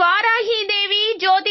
द्वारा ही दे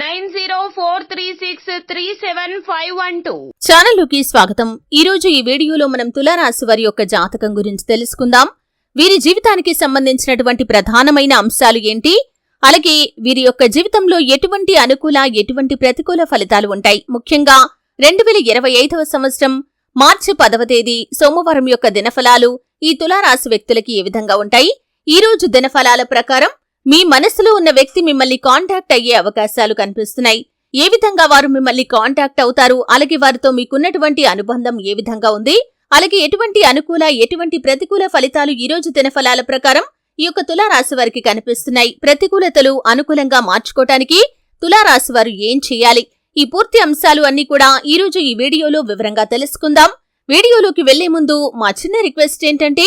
nine zero four three six three seven five one two. ఛానల్లోకి స్వాగతం. ఈ రోజు ఈ వీడియోలో మనం తులారాశి వారి యొక్క జాతకం గురించి తెలుసుకుందాం. వీరి జీవితానికి సంబంధించినటువంటి ప్రధానమైన అంశాలు ఏంటి? అలాగే వీరి యొక్క జీవితంలో ఎటువంటి అనుకూల ఎటువంటి ప్రతికూల ఫలితాలు ఉంటాయి? ముఖ్యంగా రెండు వేల ఇరవై ఐదవ సంవత్సరం మార్చి పదవ తేదీ సోమవారం యొక్క దినఫలాలు ఈ తులారాశి వ్యక్తులకి ఏ విధంగా ఉంటాయి? ఈ రోజు దినఫలాల ప్రకారం మీ మనసులో ఉన్న వ్యక్తి మిమ్మల్ని కాంటాక్ట్ అయ్యే అవకాశాలు కనిపిస్తున్నాయి. ఏ విధంగా వారు మిమ్మల్ని కాంటాక్ట్ అవుతారు? అలాగే వారితో మీకున్నటువంటి అనుబంధం ఏ విధంగా ఉంది? అలాగే ఎటువంటి అనుకూల ఎటువంటి ప్రతికూల ఫలితాలు ఈ రోజు దినఫలాల ప్రకారం ఈ యొక్క తులారాశి వారికి కనిపిస్తున్నాయి? ప్రతికూలతలు అనుకూలంగా మార్చుకోవటానికి తులారాశి వారు ఏం చేయాలి? ఈ పూర్తి అంశాలు అన్ని కూడా ఈ రోజు ఈ వీడియోలో వివరంగా తెలుసుకుందాం. వీడియోలోకి వెళ్ళే ముందు మా చిన్న రిక్వెస్ట్ ఏంటంటే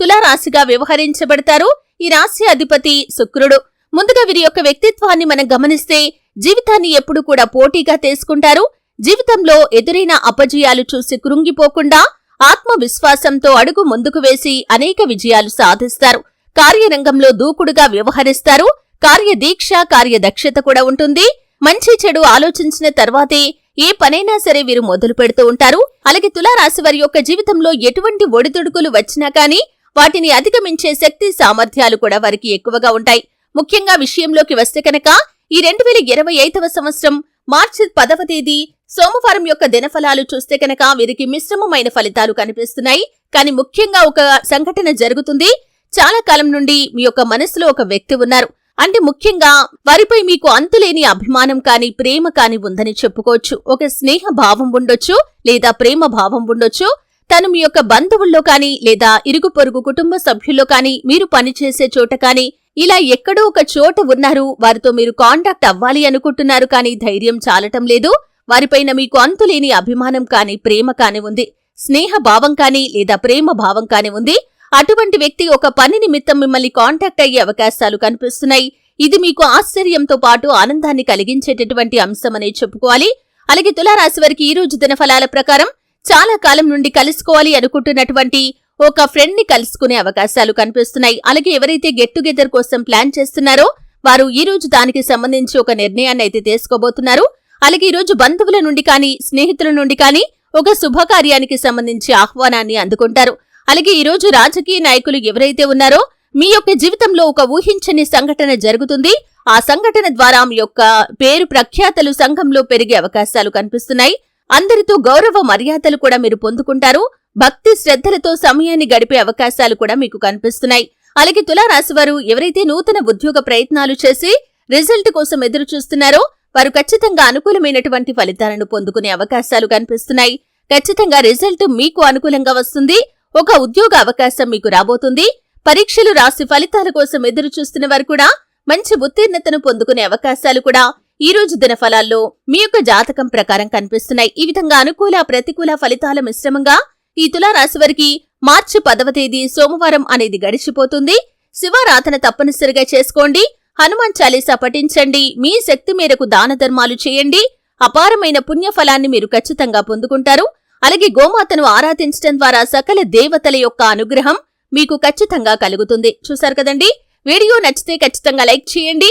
తులారాశిగా వ్యవహరించబడతారు. ఈ రాశి అధిపతి శుక్రుడు. ముందుగా వీరి యొక్క వ్యక్తిత్వాన్ని మనం గమనిస్తే జీవితాన్ని ఎప్పుడు కూడా పోటీగా తీసుకుంటారు. జీవితంలో ఎదురైన అపజయాలు చూసి కృంగిపోకుండా ఆత్మవిశ్వాసంతో అడుగు ముందుకు వేసి అనేక విజయాలు సాధిస్తారు. కార్యరంగంలో దూకుడుగా వ్యవహరిస్తారు. కార్యదీక్ష కార్యదక్షత కూడా ఉంటుంది. మంచి చెడు ఆలోచించిన తర్వాతే ఏ పనైనా సరే వీరు మొదలు పెడుతూ ఉంటారు. అలాగే తులారాశి వారి యొక్క జీవితంలో ఎటువంటి ఒడిదుడుకులు వచ్చినా కానీ వాటిని అధిగమించే శక్తి సామర్థ్యాలు కూడా వారికి ఎక్కువగా ఉంటాయి. ముఖ్యంగా విషయంలోకి వస్తే కనుక ఈ రెండు వేల ఇరవై ఐదవ సంవత్సరం మార్చి పదవ తేదీ సోమవారం యొక్క దినఫలాలు చూస్తే కనుక వీరికి మిశ్రమమైన ఫలితాలు కనిపిస్తున్నాయి. కానీ ముఖ్యంగా ఒక సంఘటన జరుగుతుంది. చాలా కాలం నుండి మీ యొక్క మనసులో ఒక వ్యక్తి ఉన్నారు. అంటే ముఖ్యంగా వారిపై మీకు అంతులేని అభిమానం కాని ప్రేమ కాని ఉందని చెప్పుకోవచ్చు. ఒక స్నేహ భావం ఉండొచ్చు లేదా ప్రేమ భావం ఉండొచ్చు. తను మీ యొక్క బంధువుల్లో కాని లేదా ఇరుగు పొరుగు కుటుంబ సభ్యుల్లో కాని మీరు పనిచేసే చోట కాని ఇలా ఎక్కడో ఒక చోట ఉన్నారు వారితో మీరు కాంటాక్ట్ అవ్వాలి అనుకుంటున్నారు కానీ ధైర్యం చాలటం లేదు. వారిపైన మీకు అంతులేని అభిమానం కాని ప్రేమ కాని ఉంది. స్నేహ భావం కాని లేదా ప్రేమ భావం కాని ఉంది. అటువంటి వ్యక్తి ఒక పని నిమిత్తం మిమ్మల్ని కాంటాక్ట్ అయ్యే అవకాశాలు కనిపిస్తున్నాయి. ఇది మీకు ఆశ్చర్యంతో పాటు ఆనందాన్ని కలిగించేటటువంటి అంశమనే చెప్పుకోవాలి. అలాగే తులారాశి వారికి ఈ రోజు దినఫలాల ప్రకారం చాలా కాలం నుండి కలుసుకోవాలి అనుకుంటున్నటువంటి ఒక ఫ్రెండ్ని కలుసుకునే అవకాశాలు కనిపిస్తున్నాయి. అలాగే ఎవరైతే గెట్ టుగెదర్ కోసం ప్లాన్ చేస్తున్నారో వారు ఈ రోజు దానికి సంబంధించి ఒక నిర్ణయాన్ని అయితే తీసుకోబోతున్నారు. అలాగే ఈ రోజు బంధువుల నుండి కానీ స్నేహితుల నుండి కానీ ఒక శుభకార్యానికి సంబంధించి ఆహ్వానాన్ని అందుకుంటారు. అలాగే ఈ రోజు రాజకీయ నాయకులు ఎవరైతే ఉన్నారో మీ యొక్క జీవితంలో ఒక ఊహించని సంఘటన జరుగుతుంది. ఆ సంఘటన ద్వారా మీ యొక్క పేరు ప్రఖ్యాతలు సంఘంలో పెరిగే అవకాశాలు కనిపిస్తున్నాయి. అందరితో గౌరవ మర్యాదలు కూడా మీరు పొందుకుంటారు. భక్తి శ్రద్ధలతో సమయాన్ని గడిపే అవకాశాలు కూడా మీకు కనిపిస్తున్నాయి. అలాగే తులారాశి వారు ఎవరైతే నూతన ఉద్యోగ ప్రయత్నాలు చేసి రిజల్ట్ కోసం ఎదురు చూస్తున్నారో వారు ఖచ్చితంగా అనుకూలమైనటువంటి ఫలితాలను పొందుకునే అవకాశాలు కనిపిస్తున్నాయి. ఖచ్చితంగా రిజల్ట్ మీకు అనుకూలంగా వస్తుంది. ఒక ఉద్యోగ అవకాశం మీకు రాబోతుంది. పరీక్షలు రాసి ఫలితాల కోసం ఎదురు చూస్తున్న వారు కూడా మంచి ఉత్తీర్ణతను పొందుకునే అవకాశాలు కూడా ఈ రోజు దినఫలాల్లో మీ యొక్క జాతకం ప్రకారం కనిపిస్తున్నాయి. ఈ విధంగా అనుకూల ప్రతికూల ఫలితాల మిశ్రమంగా ఈ తులారాశి వారికి మార్చి పదవ తేదీ సోమవారం అనేది గడిచిపోతుంది. శివారాధన తప్పనిసరిగా చేసుకోండి. హనుమాన్ చాలీసా పఠించండి. మీ శక్తి మేరకు దాన ధర్మాలు చేయండి. అపారమైన పుణ్యఫలాన్ని మీరు ఖచ్చితంగా పొందుకుంటారు. అలాగే గోమాతను ఆరాధించడం ద్వారా సకల దేవతల యొక్క అనుగ్రహం మీకు ఖచ్చితంగా కలుగుతుంది. చూశారు కదండి? వీడియో నచ్చితే ఖచ్చితంగా లైక్ చేయండి.